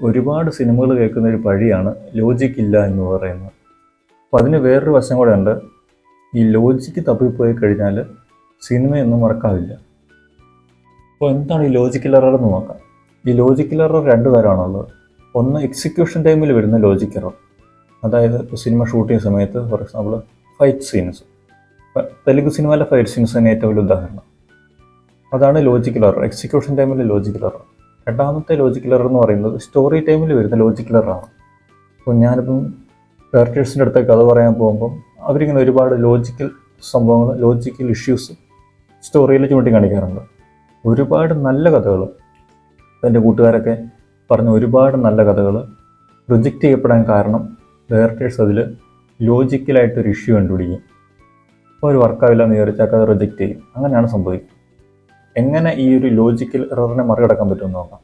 ഒരുപാട് സിനിമകൾ കേൾക്കുന്ന ഒരു പഴിയാണ് ലോജിക് ഇല്ല എന്ന് പറയുന്നത്. അപ്പോൾ അതിന് വേറൊരു വശം കൂടെ ഉണ്ട്. ഈ ലോജിക്ക് തപ്പിപ്പോയി കഴിഞ്ഞാൽ സിനിമയൊന്നും വർക്കാവില്ല അപ്പോൾ എന്താണ് ഈ ലോജിക്കൽ എറർ എന്ന് നോക്കാം. ഈ ലോജിക്കൽ എറർ രണ്ട് തരമാണുള്ളത്. ഒന്ന് എക്സിക്യൂഷൻ ടൈമിൽ വരുന്ന ലോജിക് എറർ അതായത് സിനിമ ഷൂട്ട് ചെയ്യുന്ന സമയത്ത് for example fight scenes Telugu സിനിമയിലെ ഫൈറ്റ് സീൻസ് തന്നെ ഏറ്റവും വലിയ ഉദാഹരണം. അതാണ് ലോജിക്കൽ എറർ എക്സിക്യൂഷൻ ടൈമിൽ ലോജിക്കൽ എറർ രണ്ടാമത്തെ ലോജിക്കൽ എറർ എന്ന് പറയുന്നത് സ്റ്റോറി ടൈമിൽ വരുന്ന ലോജിക്കൽ എററാണ് അപ്പോൾ ഞാനിപ്പം ഡയറക്ടേഴ്സിന്റെ അടുത്തേക്ക് കഥ പറയാൻ പോകുമ്പം അവരിങ്ങനെ ഒരുപാട് ലോജിക്കൽ സംഭവങ്ങൾ ലോജിക്കൽ ഇഷ്യൂസ് സ്റ്റോറിയിൽ ചൂണ്ടി കാണിക്കാറുണ്ട്. ഒരുപാട് നല്ല കഥകൾ എന്റെ കൂട്ടുകാരൊക്കെ പറഞ്ഞ ഒരുപാട് നല്ല കഥകൾ റിജക്റ്റ് ചെയ്യപ്പെടാൻ കാരണം ഡയറക്ടേഴ്സ് അതിൽ ലോജിക്കലായിട്ടൊരു ഇഷ്യൂ കണ്ടുപിടിക്കും. അപ്പോൾ ഒരു വർക്കാവില്ല എന്ന് വിചാരിച്ചാൽ അത് റിജക്റ്റ് ചെയ്യും. അങ്ങനെയാണ് സംഭവിക്കുന്നത്. എങ്ങനെ ഈ ഒരു ലോജിക്കൽ എററിനെ മറികടക്കാൻ പറ്റുമെന്ന് നോക്കാം.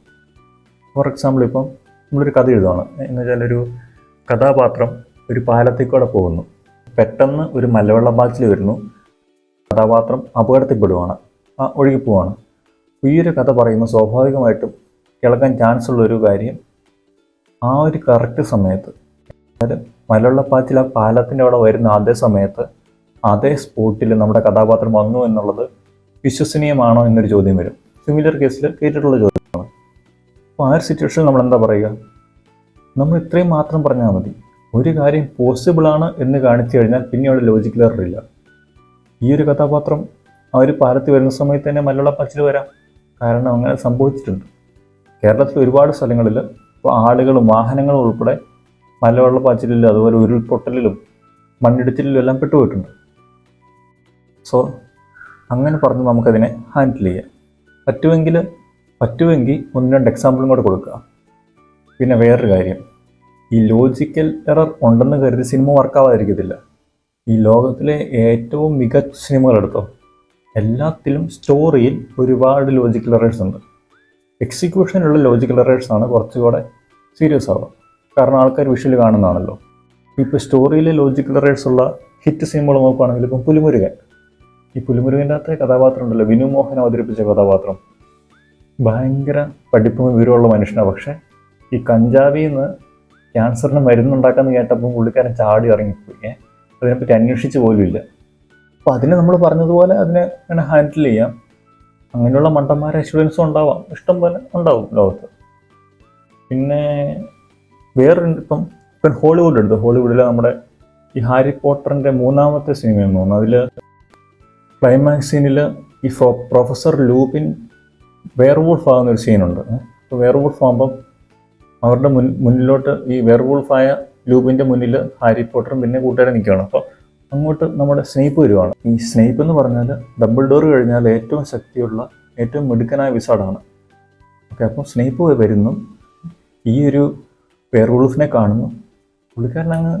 ഫോർ എക്സാമ്പിൾ ഇപ്പം നമ്മളൊരു കഥ എഴുതുകയാണ് എന്ന് വെച്ചാൽ ഒരു കഥാപാത്രം ഒരു പാലത്തിൽ കൂടെ പോകുന്നു. പെട്ടെന്ന് ഒരു മലവെള്ള ബാച്ചിൽ വരുന്നു. കഥാപാത്രം അപകടത്തിൽപ്പെടുവാണ്. ആ ഒഴുകി പോവാണ്. അപ്പോൾ ഈ ഒരു കഥ പറയുമ്പോൾ സ്വാഭാവികമായിട്ടും കിളക്കാൻ ചാൻസ് ഉള്ള ഒരു കാര്യം ആ ഒരു കറക്റ്റ് സമയത്ത് അതായത് മലവെള്ളപ്പാച്ചിൽ ആ പാലത്തിന്റെ അവിടെ വരുന്ന അതേ സമയത്ത് അതേ സ്പോട്ടിൽ നമ്മുടെ കഥാപാത്രം വന്നു എന്നുള്ളത് വിശ്വസനീയമാണോ എന്നൊരു ചോദ്യം വരും. സിമിലർ കേസിൽ കേട്ടിട്ടുള്ള ചോദ്യമാണ്. അപ്പോൾ ആ ഒരു സിറ്റുവേഷനിൽ നമ്മൾ എന്താ പറയുക? നമ്മൾ ഇത്രയും മാത്രം പറഞ്ഞാൽ മതി. ഒരു കാര്യം പോസിബിൾ ആണ് എന്ന് കാണിച്ചു കഴിഞ്ഞാൽ പിന്നെ അവിടെ ലോജിക്കൽ എറർ ഇല്ല ഈ ഒരു കഥാപാത്രം ആ ഒരു പാലത്തിൽ വരുന്ന സമയത്ത് തന്നെ മലവെള്ളപ്പാച്ചിൽ വരാം. കാരണം അങ്ങനെ സംഭവിച്ചിട്ടുണ്ട്. കേരളത്തിൽ ഒരുപാട് സ്ഥലങ്ങളിൽ ഇപ്പോൾ ആളുകളും വാഹനങ്ങളും ഉൾപ്പെടെ മലവെള്ള പാച്ചിലും അതുപോലെ ഉരുൾപൊട്ടലിലും മണ്ണിടിച്ചിലിലും എല്ലാം പെട്ടുപോയിട്ടുണ്ട്. സോ അങ്ങനെ പറഞ്ഞ് നമുക്കതിനെ ഹാൻഡിൽ ചെയ്യാം. പറ്റുമെങ്കിൽ പറ്റുമെങ്കിൽ ഒന്ന് രണ്ട് എക്സാമ്പിളും കൂടെ കൊടുക്കുക. പിന്നെ വേറൊരു കാര്യം. ഈ ലോജിക്കൽ എറർ ഉണ്ടെന്ന് കരുതി സിനിമ വർക്കാവാതിരിക്കത്തില്ല ഈ ലോകത്തിലെ ഏറ്റവും മികച്ച സിനിമകൾ എടുത്തോ എല്ലാത്തിലും സ്റ്റോറിയിൽ ഒരുപാട് ലോജിക്കൽ എറേഴ്സ് ഉണ്ട്. എക്സിക്യൂഷനുള്ള ലോജിക്കൽ എറേഴ്സ് ആണ് കുറച്ചുകൂടെ സീരിയസ് ആവുക. കാരണം ആൾക്കാർ വിഷ്വൽ കാണുന്നതാണല്ലോ. ഇപ്പോൾ സ്റ്റോറിയിലെ ലോജിക്കൽ എറേഴ്സ് ഉള്ള ഹിറ്റ് സിനിമകൾ നോക്കുകയാണെങ്കിൽ ഇപ്പം പുലിമുരുകൻ. ഈ പുലിമുരുകന്റെ അകത്തെ കഥാപാത്രം ഉണ്ടല്ലോ. വിനു മോഹൻ അവതരിപ്പിച്ച കഥാപാത്രം. ഭയങ്കര പഠിപ്പും വിവരമുള്ള മനുഷ്യനാണ് പക്ഷേ ഈ കഞ്ചാവിൽ നിന്ന് ക്യാൻസറിന് മരുന്നുണ്ടാക്കാന്ന് കേട്ടപ്പോൾ പുള്ളിക്കാരൻ ചാടി ഇറങ്ങിപ്പോയി? അതിനെപ്പറ്റി അന്വേഷിച്ച് പോലും ഇല്ല അപ്പോൾ അതിനെ നമ്മൾ പറഞ്ഞതുപോലെ അതിനെ അങ്ങനെ ഹാൻഡിൽ ചെയ്യാം. അങ്ങനെയുള്ള മണ്ടന്മാരെ എക്സ്പീരിയൻസും ഉണ്ടാവാം. ഇഷ്ടം പോലെ ഉണ്ടാവും ലോകത്ത്. പിന്നെ വേറൊരു ഇപ്പം ഇപ്പം ഹോളിവുഡ് ഉണ്ട് ഹോളിവുഡിൽ നമ്മുടെ ഈ ഹാരി പോട്ടറിന്റെ മൂന്നാമത്തെ സിനിമയെന്ന് തോന്നുന്നു. അതിൽ ക്ലൈമാക്സ് സീനിൽ ഈ പ്രൊഫസർ ലൂപിൻ വെയർവൂൾഫ് ആകുന്ന ഒരു സീനുണ്ട്. അപ്പോൾ വെയർവൂൾഫ് ആകുമ്പം അവരുടെ മുൻ മുന്നിലോട്ട് ഈ വെയർവൂൾഫായ ലൂപിന്റെ മുന്നിൽ ഹാരി പോട്ടറും പിന്നെ കൂട്ടുകാരെ നിൽക്കുകയാണ് അപ്പോൾ അങ്ങോട്ട് നമ്മുടെ സ്നേപ്പ് വരുവാണ്. ഈ സ്നേപ്പ് എന്ന് പറഞ്ഞാൽ ഡബിൾ ഡോർ കഴിഞ്ഞാൽ ഏറ്റവും ശക്തിയുള്ള ഏറ്റവും മിടുക്കനായ വിസാഡാണ്. ഓക്കെ അപ്പം സ്നേപ്പ് വരുന്നു. ഈ ഒരു വെയർവൂൾഫിനെ കാണുന്നു. പുള്ളിക്കാരനങ്ങ്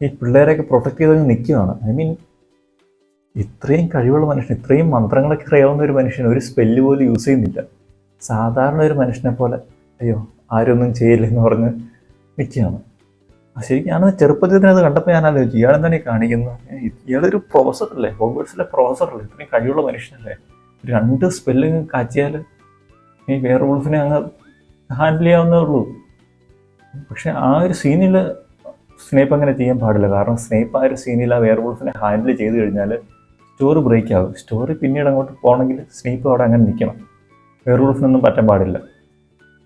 ഈ പിള്ളേരെയൊക്കെ പ്രൊട്ടക്ട് ചെയ്തങ്ങ് നിൽക്കുകയാണ് ഐ മീൻ ഇത്രയും കഴിവുള്ള മനുഷ്യൻ ഇത്രയും മന്ത്രങ്ങളൊക്കെ അറിയാവുന്ന ഒരു മനുഷ്യൻ ഒരു സ്പെല്ല് പോലും യൂസ് ചെയ്യുന്നില്ല. സാധാരണ ഒരു മനുഷ്യനെ പോലെ അയ്യോ ആരൊന്നും ചെയ്യില്ലെന്ന് പറഞ്ഞ് നിൽക്കുകയാണ്. ശരിക്കും ഞാനത് ചെറുപ്പത്തിൽ തന്നെ അത് കണ്ടപ്പോൾ ഞാൻ ആലോചിച്ചു ഇയാൾ എന്താണ് ഈ കാണിക്കുന്നത്? ഇയാളൊരു ഹോഗ്വേർഡ്സിലെ പ്രൊഫസർ അല്ലേ? ഇത്രയും കഴിവുള്ള മനുഷ്യനല്ലേ? രണ്ട് സ്പെല്ലിങ് കാച്ചിയാൽ ഈ വേറെ വുൾഫിനെ അങ്ങ് ഹാൻഡിൽ ചെയ്യാവുന്നേ ഉള്ളൂ. പക്ഷെ ആ ഒരു സീനിൽ സ്നേപ്പ് അങ്ങനെ ചെയ്യാൻ പാടില്ല. കാരണം സ്നേപ്പ് ആ ഒരു സീനിൽ ആ വെയർ വുൾഫിനെ ഹാൻഡിൽ ചെയ്ത് കഴിഞ്ഞാൽ സ്റ്റോറി ബ്രേക്ക് ആകും സ്റ്റോറി പിന്നീട് അങ്ങോട്ട് പോകണമെങ്കിൽ സ്നീപ്പ് അവിടെ അങ്ങനെ നിൽക്കണം. വേറൊരു വുൾഫിനൊന്നും പറ്റാൻ പാടില്ല.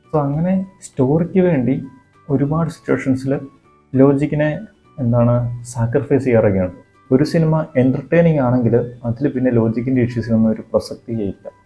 സോ അങ്ങനെ സ്റ്റോറിക്ക് വേണ്ടി ഒരുപാട് സിറ്റുവേഷൻസിൽ ലോജിക്കിനെ എന്താണ് സാക്രിഫൈസ് ചെയ്യാറൊക്കെയാണ്. ഒരു സിനിമ എന്റർടൈനിങ് ആണെങ്കിൽ അതിൽ പിന്നെ ലോജിക്കിന്റെ ഇഷ്യൂസിനൊന്നും ഒരു പ്രസക്തിയേ ഇല്ല.